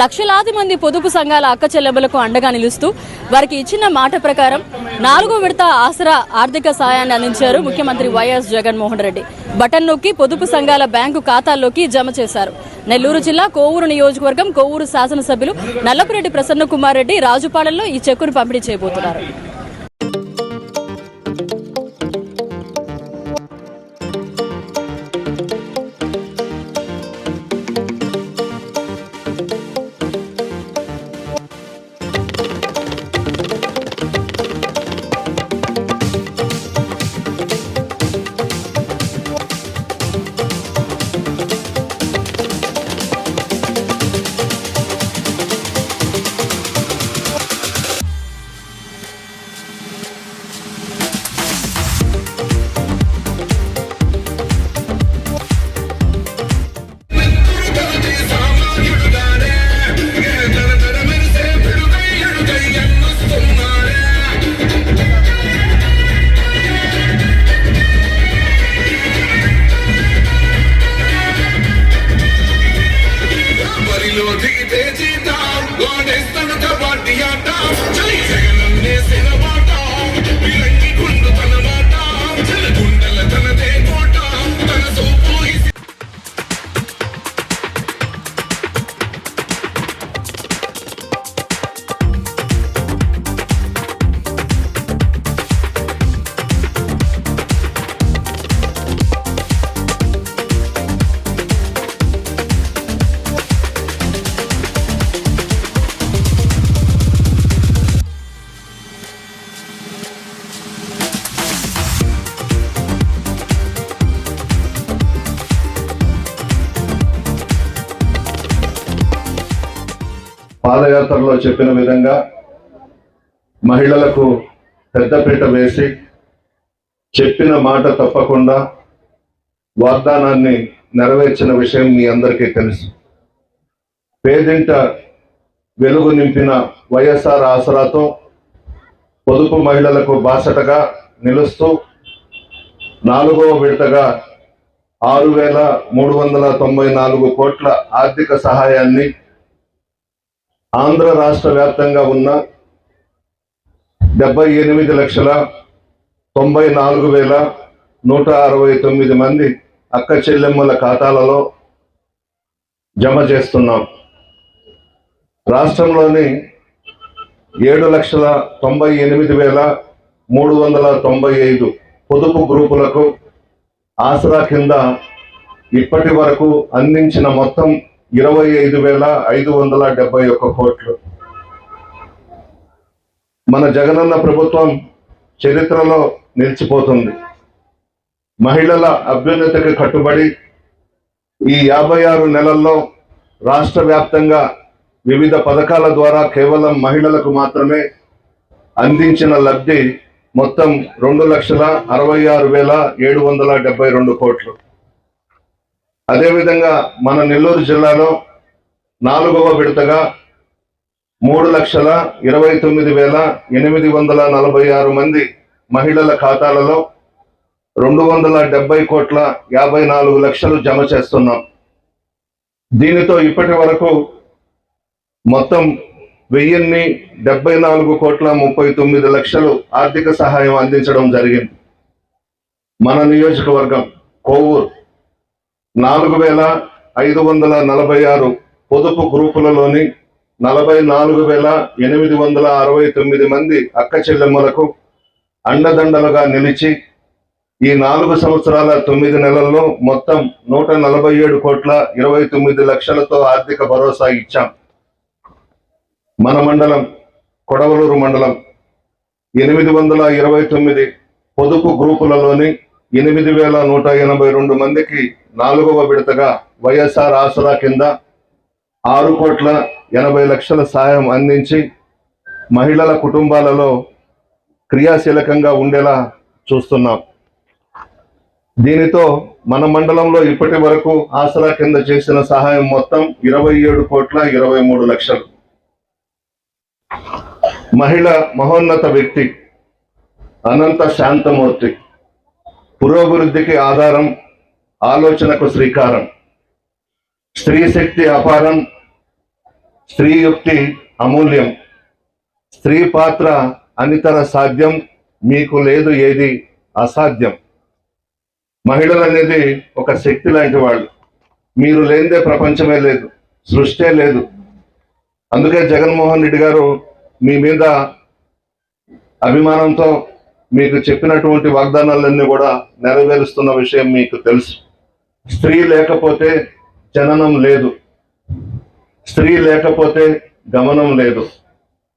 లక్షలాది మంది పొదుపు సంఘాల అక్క చెల్లెమ్మలకు అండగా నిలుస్తూ వారికి ఇచ్చిన మాట ప్రకారం నాలుగో విడత ఆసరా ఆర్థిక సాయాన్ని అందించారు ముఖ్యమంత్రి వైఎస్ జగన్మోహన్ రెడ్డి. బటన్ నొక్కి పొదుపు సంఘాల బ్యాంకు ఖాతాల్లోకి జమ చేశారు. నెల్లూరు జిల్లా కోవూరు నియోజకవర్గం కోవూరు శాసనసభ్యులు నల్లపురెడ్డి ప్రసన్న కుమార్ రెడ్డి రాజుపాలెంలో ఈ చెక్కును పంపిణీ చేయబోతున్నారు. పాదయాత్రలో చెప్పిన విధంగా మహిళలకు పెద్దపీట వేసి చెప్పిన మాట తప్పకుండా వాగ్దానాన్ని నెరవేర్చిన విషయం మీ అందరికీ తెలుసు. పేదింట వెలుగు నింపిన వైఎస్ఆర్ ఆసరాతో పొదుపు మహిళలకు బాసటగా నిలుస్తూ నాలుగవ విడతగా ఆరు వేల మూడు వందల తొంభై నాలుగు కోట్ల ఆర్థిక సహాయాన్ని ఆంధ్ర రాష్ట్ర వ్యాప్తంగా ఉన్న డెబ్బై ఎనిమిది లక్షల తొంభై నాలుగు వేల నూట అరవై తొమ్మిది మంది అక్క చెల్లెమ్మల ఖాతాలలో జమ చేస్తున్నాం. రాష్ట్రంలోని ఏడు లక్షల తొంభై ఎనిమిది వేల మూడు వందల తొంభై ఐదు పొదుపు గ్రూపులకు ఆసరా కింద ఇప్పటి వరకు అందించిన మొత్తం ఇరవై ఐదు వేల ఐదు వందల డెబ్బై ఒక్క కోట్లు. మన జగనన్న ప్రభుత్వం చరిత్రలో నిలిచిపోతుంది. మహిళల అభ్యున్నతికి కట్టుబడి ఈ యాభై ఆరు నెలల్లో రాష్ట్ర వ్యాప్తంగా వివిధ పథకాల ద్వారా కేవలం మహిళలకు మాత్రమే అందించిన లబ్ధి మొత్తం రెండు లక్షల అరవై ఆరు వేల ఏడు వందల డెబ్బై రెండు కోట్లు. అదేవిధంగా మన నెల్లూరు జిల్లాలో నాలుగవ విడతగా మూడు లక్షల ఇరవై తొమ్మిది వేల ఎనిమిది వందల నలభై ఆరు మంది మహిళల ఖాతాలలో రెండు వందల డెబ్బై కోట్ల యాభై నాలుగు లక్షలు జమ చేస్తున్నాం. దీనితో ఇప్పటి వరకు మొత్తం వెయ్యిన్ని డెబ్బై నాలుగు కోట్ల ముప్పై తొమ్మిది లక్షలు ఆర్థిక సహాయం అందించడం జరిగింది. మన నియోజకవర్గం కోవూరు నాలుగు వేల ఐదు వందల నలభై ఆరు పొదుపు గ్రూపులలోని నలభై నాలుగు వేల ఎనిమిది వందల అరవై తొమ్మిది మంది అక్క చెల్లెమ్మలకు అండదండలుగా నిలిచి ఈ నాలుగు సంవత్సరాల తొమ్మిది నెలల్లో మొత్తం నూట నలభై ఏడు కోట్ల ఇరవై తొమ్మిది లక్షలతో ఆర్థిక భరోసా ఇచ్చాం. మన మండలం కొడవలూరు మండలం ఎనిమిది వందల ఇరవై తొమ్మిది పొదుపు గ్రూపులలోని ఎనిమిది వేల నూట ఎనభై రెండు మందికి నాలుగవ విడతగా వైఎస్ఆర్ ఆసరా కింద ఆరు కోట్ల ఎనభై లక్షల సాయం అందించి మహిళల కుటుంబాలలో క్రియాశీలకంగా ఉండేలా చూస్తున్నాం. దీనితో మన మండలంలో ఇప్పటి వరకు ఆసరా కింద చేసిన సహాయం మొత్తం ఇరవై ఏడు కోట్ల ఇరవై మూడు లక్షలు. మహిళ మహోన్నత వ్యక్తి అనంత శాంతమూర్తి పురోభివృద్ధికి ఆధారం ఆలోచనకు శ్రీకారం. స్త్రీ శక్తి అపారం స్త్రీ యుక్తి అమూల్యం. స్త్రీ పాత్ర అనితర సాధ్యం మీకు లేదు ఏది అసాధ్యం. మహిళలు అనేది ఒక శక్తి లాంటి వాళ్ళు. మీరు లేనిదే ప్రపంచమే లేదు సృష్టే లేదు. అందుకే జగన్మోహన్ రెడ్డి గారు మీ మీద అభిమానంతో మీకు చెప్పినటువంటి వాగ్దానాలన్నీ కూడా నెరవేరుస్తున్న విషయం మీకు తెలుసు. స్త్రీ లేకపోతే జననం లేదు. స్త్రీ లేకపోతే గమనం లేదు.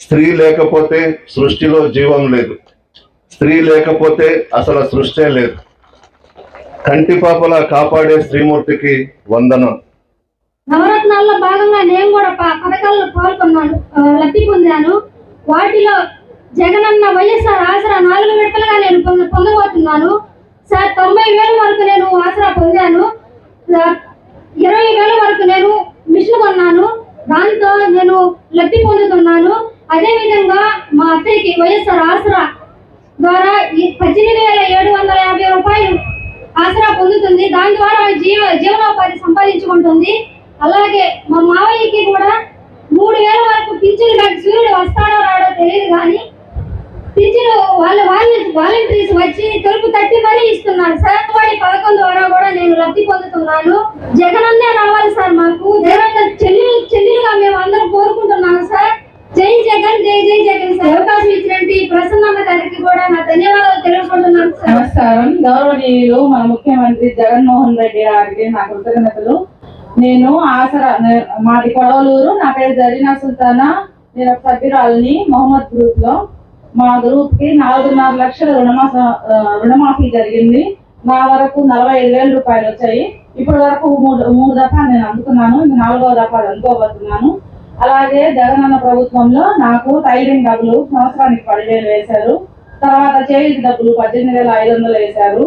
స్త్రీ లేకపోతే సృష్టిలో జీవం లేదు. స్త్రీ లేకపోతే అసలు సృష్టే లేదు. కంటిపాపలా కాపాడే శ్రీమూర్తికి వందనం. నవరత్నాల్లో భాగంగా నేను కూడా పథకాల్లో పాల్గొన్నాను లబ్ధి పొందాను. వాటిలో జగనన్న వైఎస్ఆర్ ఆసరా నాలుగు విడతలుగా నేను పొందబోతున్నాను. సార్ తొంభై వేల వరకు నేను ఆసరా పొందాను. ఇరవై వేల వరకు నేను మిషన్ కొన్నాను. దాంతో నేను లబ్ధి పొందుతున్నాను. అదేవిధంగా మా అత్తయ్యకి వైఎస్ఆర్ ఆసరా ద్వారా పద్దెనిమిది వేల ఏడు వందల యాభై రూపాయలు ఆసరా పొందుతుంది. దాని ద్వారా జీవ జీవనోపాధి సంపాదించుకుంటుంది. అలాగే మా మావయ్యకి కూడా మూడు వేల వరకు పింఛను సూర్యుడు వస్తాడో రాడో తెలియదు కానీ పింఛను వాళ్ళ వాళ్ళు వాలంటీర్స్ వచ్చి తలుపు తట్టి మరీ ఇస్తున్నారు. సార్ వాడి పథకం ద్వారా కూడా నేను లబ్ధి పొందుతున్నాను. జగనన్నే రావాలి సార్ మాకు. జగన్ చెల్లెలు చెల్లెలుగా మేము అందరం కోరుకుంటున్నాము సార్. జై జగన్ జై జై జగన్ సార్. అవకాశం ఇచ్చినట్టు ప్రసన్నమ్మ గారికి కూడా నా ధన్యవాదాలు తెలుసుకుంటున్నాను సార్. నమస్కారం. గౌరవనీయులు మన ముఖ్యమంత్రి జగన్మోహన్ రెడ్డి గారికి నా కృతజ్ఞతలు. నేను ఆసరా మాది కొడవలూరు. నా పేరు జరీనా సుల్తానా. నేను సభ్యురాలని మొహమ్మద్ గ్రూప్లో మా గ్రూప్కి నాలుగున్నర లక్షల రుణమాస రుణమాఫీ జరిగింది. నా వరకు నలభై ఐదు వేల రూపాయలు వచ్చాయి. ఇప్పటి వరకు మూడు మూడు దఫాలు నేను అందుకున్నాను ఇంకా నాలుగవ దఫాలు అందుకోబోతున్నాను అలాగే జగనన్న ప్రభుత్వంలో నాకు టైరింగ్ డబ్బులు సంవత్సరానికి పదివేలు వేశారు. తర్వాత చేయి డబ్బులు పద్దెనిమిది వేల ఐదు వందలు వేశారు.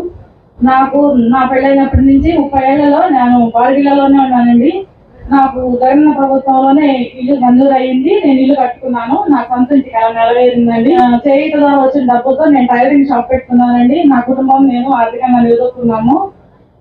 నాకు నా పెళ్ళైనప్పటి నుంచి ముప్పై ఏళ్ళలో నేను బాడిగిళ్ళలోనే ఉన్నానండి. నాకు జగన్ ప్రభుత్వంలోనే ఇల్లు మంజూరు అయ్యింది నేను ఇల్లు కట్టుకున్నాను నా సొంత ఇంటికి అలా నెలవేరిందండి. ఆ, చేయుత ద్వారా వచ్చిన డబ్బుతో నేను టైలరింగ్ షాప్ పెట్టుకున్నానండి. నా కుటుంబం నేను ఆర్థికంగా నిలదొక్కున్నాము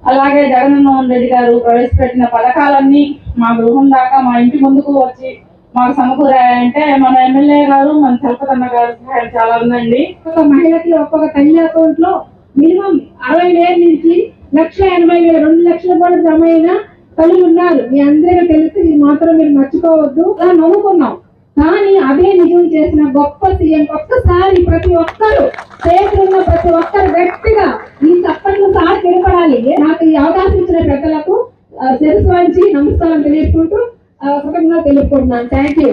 అలాగే జగన్మోహన్ రెడ్డి గారు ప్రవేశపెట్టిన పథకాలన్నీ మా గృహం దాకా మా ఇంటి ముందుకు వచ్చి మాకు సమకూరాయంటే మన ఎమ్మెల్యే గారు మన చలపతన్న గారు సహాయం చాలా ఉందండి. ఒక మహిళకి ఒక్కొక్క తల్లి అకౌంట్లో మినిమం అరవై వేల నుంచి లక్ష ఎనభై వేల రెండు లక్షల కూడా జమ అయినా తల్లులు ఉన్నారు. మీ అందరికీ తెలిసి ఇది మాత్రం మీరు మర్చిపోవద్దు. అలా నవ్వుకున్నాం. కానీ అదే నిజం చేసిన గొప్ప సీఎం ఒక్కసారి ప్రతి ఒక్కరు స్టేట్ ఉన్న ప్రతి ఒక్కరు గట్టిగా ఈ చప్పట్లు సార్ తిరపడాలి నాకు ఈ అవకాశం ఇచ్చిన పెద్దలకు ఆ, శిరస్సు నమస్కారం తెలియజేసుకుంటూ ఆ, తెలుపుకుంటున్నాను. Thank you.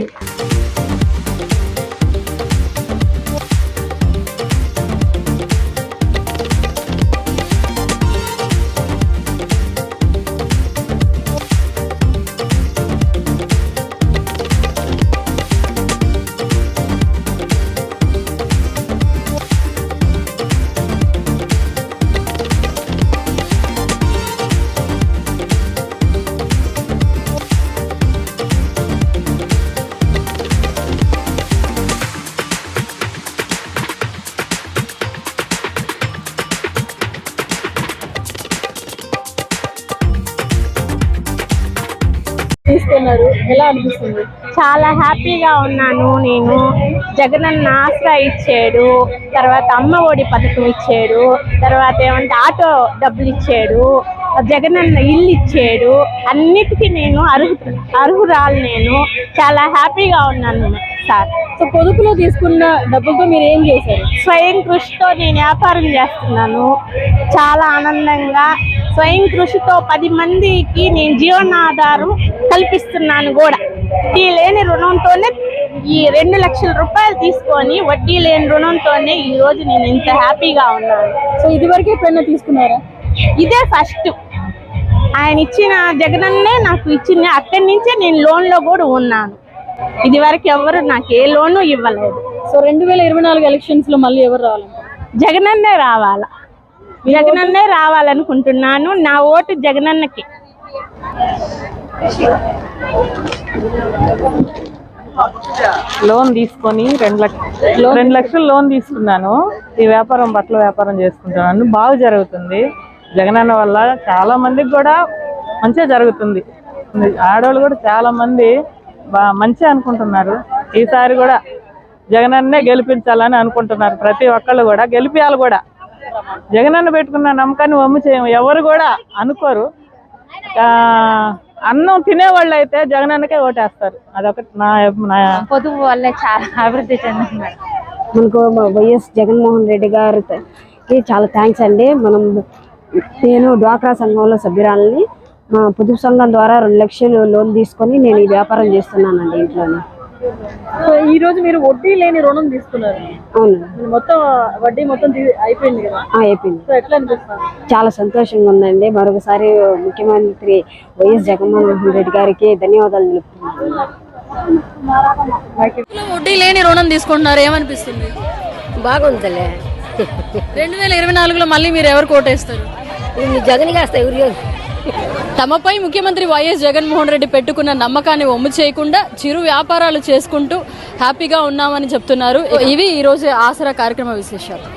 తీసుకున్నారు ఎలా అనిపిస్తుంది? చాలా హ్యాపీగా ఉన్నాను నేను. జగనన్న ఆసరా ఇచ్చాడు. తర్వాత అమ్మ ఒడి పథకం ఇచ్చాడు. తర్వాత ఏమంటే ఆటో డబ్బులు ఇచ్చాడు. జగనన్న ఇల్లు ఇచ్చాడు. అన్నిటికీ నేను అర్హు అర్హురాలు నేను. చాలా హ్యాపీగా ఉన్నాను. సార్. సో పొదుపులో తీసుకున్న డబ్బులతో మీరు ఏం చేశారు? స్వయం కృషితో నేను వ్యాపారం చేస్తున్నాను. చాలా ఆనందంగా స్వయం కృషితో పది మందికి నేను జీవనాధారం కల్పిస్తున్నాను కూడా. వడ్డీ లేని రుణంతోనే ఈ రెండు లక్షల రూపాయలు తీసుకొని వడ్డీ లేని రుణంతోనే ఈ రోజు నేను ఇంత హ్యాపీగా ఉన్నాను. సో ఇదివరకు ఎప్పుడైనా తీసుకున్నారా? ఇదే ఫస్ట్. ఆయన ఇచ్చిన జగనన్నే నాకు ఇచ్చింది అక్కడి నుంచే నేను లోన్లో కూడా ఉన్నాను. ఇది వరకు ఎవరు నాకు ఏ లోను ఇవ్వలేదు. సో రెండు వేల ఇరవై నాలుగు ఎలక్షన్స్లో మళ్ళీ ఎవరు రావాలంటారు జగనన్నే రావాలా? జగనన్నే రావాలనుకుంటున్నాను నా ఓటు జగనన్నకి. లోన్ తీసుకొని రెండు లక్ష రెండు లక్షలు లోన్ తీసుకున్నాను. ఈ వ్యాపారం బట్టల వ్యాపారం చేసుకుంటున్నాను. బాగా జరుగుతుంది. జగనన్న వల్ల చాలా మందికి కూడా మంచిగా జరుగుతుంది. ఆడవాళ్ళు కూడా చాలా మంది మంచి అనుకుంటున్నారు. ఈసారి కూడా జగనన్నే గెలిపించాలని అనుకుంటున్నారు. ప్రతి ఒక్కళ్ళు కూడా గెలిపియాలి కూడా. జగనన్న పెట్టుకున్న నమ్మకాన్ని వమ్ము చేయము. ఎవరు కూడా అనుకోరు. అన్నం తినేవాళ్ళు అయితే జగనన్నకే ఓటేస్తారు. అదొకటి నా నా పొదుపు వల్లే చాలా అభివృద్ధి చెందుతున్నారు మనకు వైఎస్ జగన్మోహన్ రెడ్డి గారికి చాలా థ్యాంక్స్ అండి. మనం నేను డ్వాక్రా సంఘంలో సభ్యురాలని. పొదుపు సంఘం ద్వారా రెండు లక్షలు లోన్ తీసుకొని నేను ఈ వ్యాపారం చేస్తున్నానండి ఇంట్లోనే. సో ఈ రోజు మీరు వడ్డీ లేని రుణం తీసుకున్నారు. అవును. మొత్తం వడ్డీ మొత్తం అయిపోయింది కదా? ఆ, అయిపోయింది. సో ఎట్లా అనిపిస్తుంది? చాలా సంతోషంగా ఉందండి. మరొకసారి ముఖ్యమంత్రి వైఎస్ జగన్మోహన్ రెడ్డి గారికి ధన్యవాదాలు తెలుపుతున్నాను వడ్డీ లేని రుణం తీసుకుంటున్నారు. ఏమనిపిస్తుంది? బాగుందిలే. రెండు వేల ఇరవై నాలుగులో మళ్ళీ మీరు ఎవరు కోటేస్తారు? జగన్ కాస్తాయి ఊరి తమపై ముఖ్యమంత్రి వైఎస్ జగన్మోహన్ రెడ్డి పెట్టుకున్న నమ్మకాన్ని ఒమ్ము చేయకుండా చిరు వ్యాపారాలు చేసుకుంటూ హ్యాపీగా ఉన్నామని చెప్తున్నారు. ఇవి ఈరోజు ఆసరా కార్యక్రమ విశేషాలు.